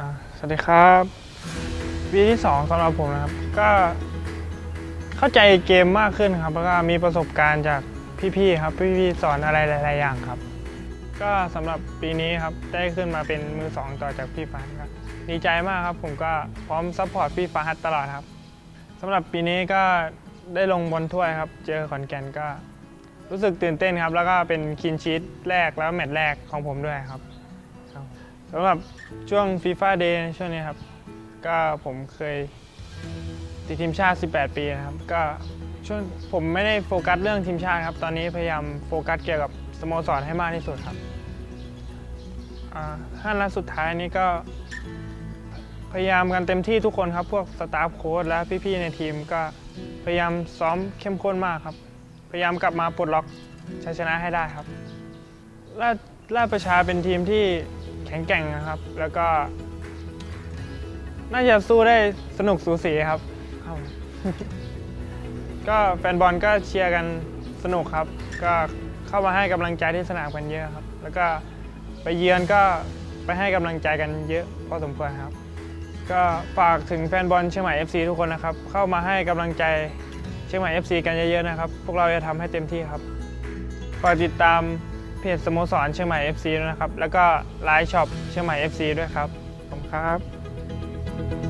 อ่าสวัสดีครับวีที่สองสำหรับผมนะครับ ก็เข้าใจเกมมากขึ้นครับ แล้วก็มีประสบการณ์จากพี่ๆครับ พี่ๆสอนอะไรหลาย ๆ อย่างครับ ก็สำหรับปีนี้ครับได้ขึ้นมาเป็นมือสองต่อจากพี่ฟ้าก็ดีใจมากครับ ผมก็พร้อมซัพพอร์ตพี่ฟ้าตลอดครับสำหรับปีนี้ก็ได้ลงบอลถ้วยครับ เจอขอนแก่นก็รู้สึกตื่นเต้นครับ แล้วก็เป็นคินชีตแรกแล้วแมตช์แรกของผมด้วยครับครับ สำหรับช่วงฟีฟ่าเดย์ช่วงนี้ครับ ก็ผมเคยติดทีมชาติ 18 ปีนะครับ ก็ช่วงผมไม่ได้โฟกัสเรื่องทีมชาติครับ ตอนนี้พยายามโฟกัสเกี่ยวกับสโมสรให้มากที่สุดครับห้านัดสุดท้ายนี้ก็ พยายามกันเต็มที่ทุกคนครับ พวกสตาฟโค้ชและพี่ๆในทีมก็พยายามซ้อมเข้มข้นมากครับ พยายามกลับมาปลดล็อกชัยชนะให้ได้ครับราชราชประชาเป็นทีมที่ แข็งแกร่งนะครับ แล้วก็ น่าจะสู้ได้สนุกสูสีครับครับ ก็แฟนบอลก็เชียร์กันสนุกครับ ก็เข้ามาให้กำลังใจที่สนามกันเยอะครับ แล้วก็ไปเยือนก็ไปให้กำลังใจกันเยอะพอสมควรครับ ก็ฝากถึงแฟนบอลเชียงใหม่ FC ทุกคนนะครับ เข้ามาให้กำลังใจเชียงใหม่ FC กันเยอะๆนะครับ พวกเราจะทำให้เต็มที่ครับฝากติดตาม เพจสโมสรเชียงใหม่ FC ด้วยนะครับ แล้วก็ไลน์ช็อปเชียงใหม่ FC ด้วยครับ ขอบคุณครับ